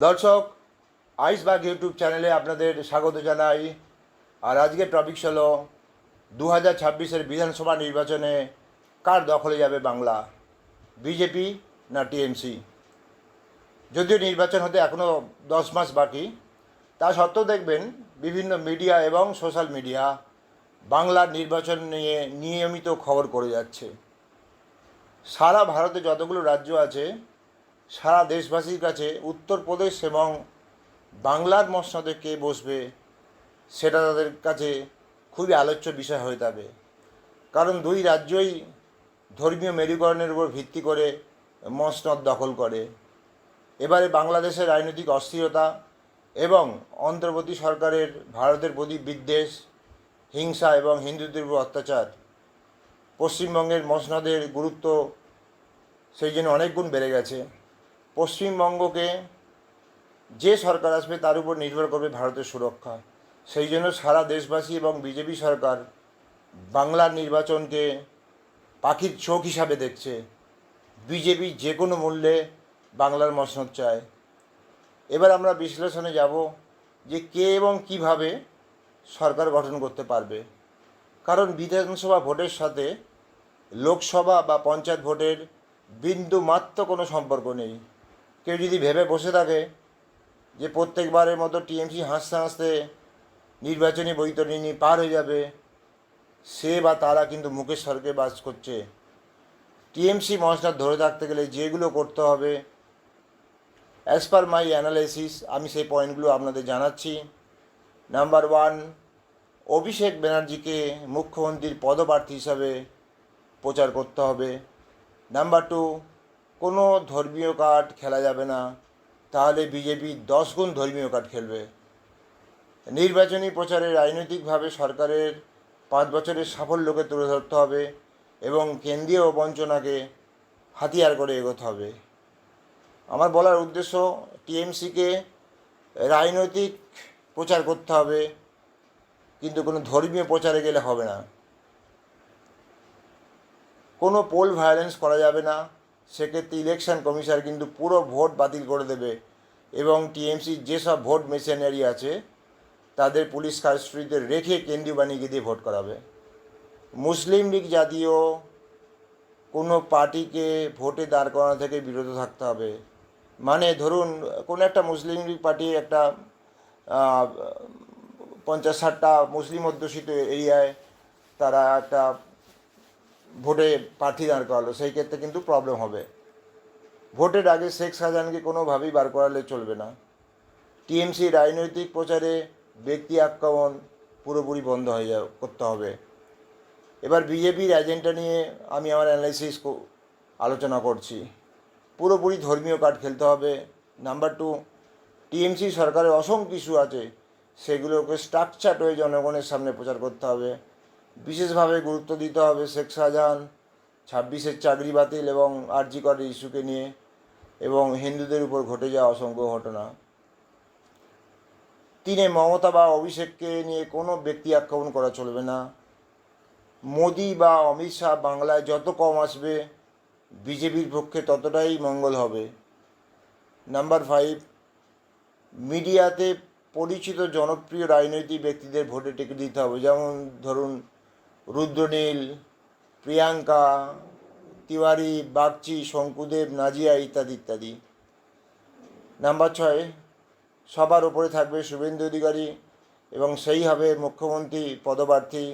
দর্শক, আইসবাগ ইউটিউব চ্যানেলে আপনাদের স্বাগত জানাই। আর আজকের টপিক হলো দু হাজার ছাব্বিশের বিধানসভা নির্বাচনে কার দখলে যাবে বাংলা, বিজেপি না টিএমসি? যদিও নির্বাচন হতে এখনও দশ মাস বাকি, তা সত্ত্বেও দেখবেন বিভিন্ন মিডিয়া এবং সোশ্যাল মিডিয়া বাংলার নির্বাচন নিয়ে নিয়মিত খবর করে যাচ্ছে। সারা ভারতে যতগুলো রাজ্য আছে সারা দেশবাসীর কাছে উত্তরপ্রদেশ এবং বাংলার মসনদে কে বসবে, সেটা তাদের কাছে খুবই আলোচ্য বিষয় হয়ে যাবে। কারণ দুই রাজ্যই ধর্মীয় মেরুকরণের উপর ভিত্তি করে মসনদ দখল করে। এবারে বাংলাদেশের রাজনৈতিক অস্থিরতা এবং অন্তর্বর্তী সরকারের ভারতের প্রতি বিদ্বেষ, হিংসা এবং হিন্দুদের উপর অত্যাচার, পশ্চিমবঙ্গের মসনদের গুরুত্ব সেই জন্য অনেক গুণ বেড়ে গেছে। পশ্চিমবঙ্গকে যে সরকার আসবে তার উপর নির্ভর করবে ভারতের সুরক্ষা। সেই জন্য সারা দেশবাসী এবং বিজেপি সরকার বাংলার নির্বাচনকে পাখির চোখ হিসাবে দেখছে। বিজেপি যে কোনো মূল্যে বাংলার মসনদ চায়। এবার আমরা বিশ্লেষণে যাব যে কে এবং কীভাবে সরকার গঠন করতে পারবে। কারণ বিধানসভা ভোটের সাথে লোকসভা বা পঞ্চায়েত ভোটের বিন্দু মাত্র কোনো সম্পর্ক নেই। কেউ যদি ভেবে বসে থাকে যে প্রত্যেকবারের মতো টিএমসি হাসতে হাসতে নির্বাচনী বৈতরণী পার হয়ে যাবে, সে বা তারা কিন্তু মুখের স্বর্গে বাস করছে। টিএমসি মশলা ধরে থাকতে গেলে যেগুলো করতে হবে অ্যাজ পার মাই অ্যানালাইসিস আমি সেই পয়েন্টগুলো আপনাদের জানাচ্ছি। নাম্বার ওয়ান অভিষেক ব্যানার্জিকে মুখ্যমন্ত্রীর পদপ্রার্থী হিসাবে প্রচার করতে হবে। নাম্বার টু কোনো ধর্মীয় কার্ড খেলা যাবে না, তাহলে বিজেপি দশ গুণ ধর্মীয় কার্ড খেলবে। নির্বাচনী প্রচারে রাজনৈতিকভাবে সরকারের পাঁচ বছরের সাফল্যকে তুলে ধরতে হবে এবং কেন্দ্রীয় বঞ্চনাকে হাতিয়ার করে এগোতে হবে। আমার বলার উদ্দেশ্য, টিএমসিকে রাজনৈতিক প্রচার করতে হবে, কিন্তু কোনো ধর্মীয় প্রচারে গেলে হবে না। কোনো পোল ভায়োলেন্স করা যাবে না। সেক্ষেত্রে ইলেকশন কমিশন কিন্তু পুরো ভোট বাতিল করে দেবে এবং টিএমসি যেসব ভোট মেশিনারি আছে, তাদের পুলিশ কাস্টডিতে রেখে কেন্দ্রীয় বাহিনীকে দিয়ে ভোট করাবে। মুসলিম লীগ জাতীয় কোনো পার্টিকে ভোটে দাঁড় করানো থেকে বিরত থাকতে হবে। মানে ধরুন, কোনো একটা মুসলিম লীগ পার্টি একটা পঞ্চাশ ষাটটা মুসলিম অধ্যুষিত এরিয়ায় তারা একটা ভোটে প্রার্থী দাঁড় করালো, সেই ক্ষেত্রে কিন্তু প্রবলেম হবে। ভোটের আগে শেখ শাহজাহানকে কোনোভাবেই বার করালে চলবে না। টিএমসি রাজনৈতিক প্রচারে ব্যক্তি আক্রমণ পুরোপুরি বন্ধ হয়ে যা করতে হবে। এবার বিজেপির এজেন্ডা নিয়ে আমি আমার অ্যানালাইসিস আলোচনা করছি। পুরোপুরি ধর্মীয় কার্ড খেলতে হবে। নাম্বার টু টিএমসি সরকারের অসংখ্য ইস্যু আছে, সেগুলোকে স্ট্রাকচার হয়ে জনগণের সামনে প্রচার করতে হবে। বিশেষভাবে গুরুত্ব দিতে হবে শেখ শাহজাহান ছাব্বিশের চাকরি বাতিল এবং আরজি করের ইস্যুকে নিয়ে এবং হিন্দুদের উপর ঘটে যাওয়া অসংখ্য ঘটনা। তিনে মমতা বা অভিষেককে নিয়ে কোনো ব্যক্তি আক্রমণ করা চলবে না। মোদি বা অমিত শাহ বাংলায় যত কম আসবে, বিজেপির পক্ষে ততটাই মঙ্গল হবে। নাম্বার ফাইভ, মিডিয়াতে পরিচিত জনপ্রিয় রাজনৈতিক ব্যক্তিদের ভোটে টেকে দিতে হবে। যেমন ধরুন রুদ্রনীল, প্রিয়াঙ্কা, তিওয়ারি, বাগচি, শঙ্কুদেব, নাজিয়া ইত্যাদি ইত্যাদি। নাম্বার ছয়, সবার ওপরে থাকবে শুভেন্দু অধিকারী এবং সেই হবে মুখ্যমন্ত্রী, পদপ্রার্থী,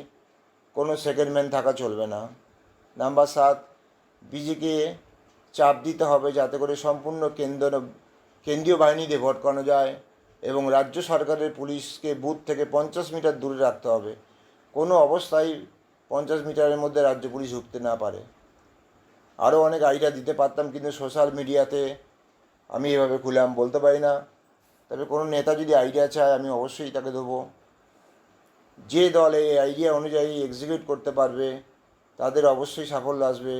কোনো সেকেন্ড ম্যান থাকা চলবে না। নাম্বার সাত বিজেকে চাপ দিতে হবে যাতে করে সম্পূর্ণ কেন্দ্র, কেন্দ্রীয় বাহিনী দিয়ে ভোট করানো যায় এবং রাজ্য সরকারের পুলিশকে বুথ থেকে পঞ্চাশ মিটার দূরে রাখতে হবে। কোনো অবস্থায় পঞ্চাশ মিটারের মধ্যে রাজ্য পুলিশ ঢুকতে না পারে। আরও অনেক আইডিয়া দিতে পারতাম, কিন্তু সোশ্যাল মিডিয়াতে আমি এভাবে খুলে আমি বলতে পারি না। তবে কোনো নেতা যদি আইডিয়া চায়, আমি অবশ্যই তাকে দেবো যে দল এই আইডিয়া অনুযায়ী এক্সিকিউট করতে পারবে, তাদের অবশ্যই সাফল্য আসবে।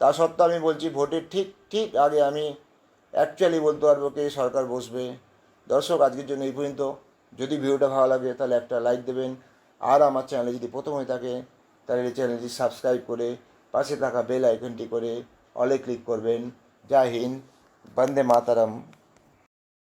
তা সত্ত্বেও আমি বলছি, ভোটের ঠিক ঠিক আগে আমি অ্যাকচুয়ালি বলতে পারব কে সরকার বসবে। দর্শক, আজকের জন্য এই পর্যন্ত। যদি ভিডিওটা ভালো লাগে, তাহলে একটা লাইক দেবেন। আর আমার চ্যানেলে যদি প্রথম হয়ে থাকে, তাহলে এই চ্যানেলটি সাবস্ক্রাইব করে পাশে থাকা বেল আইকনটি করে অলে ক্লিক করবেন। জয় হিন্দ, বন্দে মাতারাম।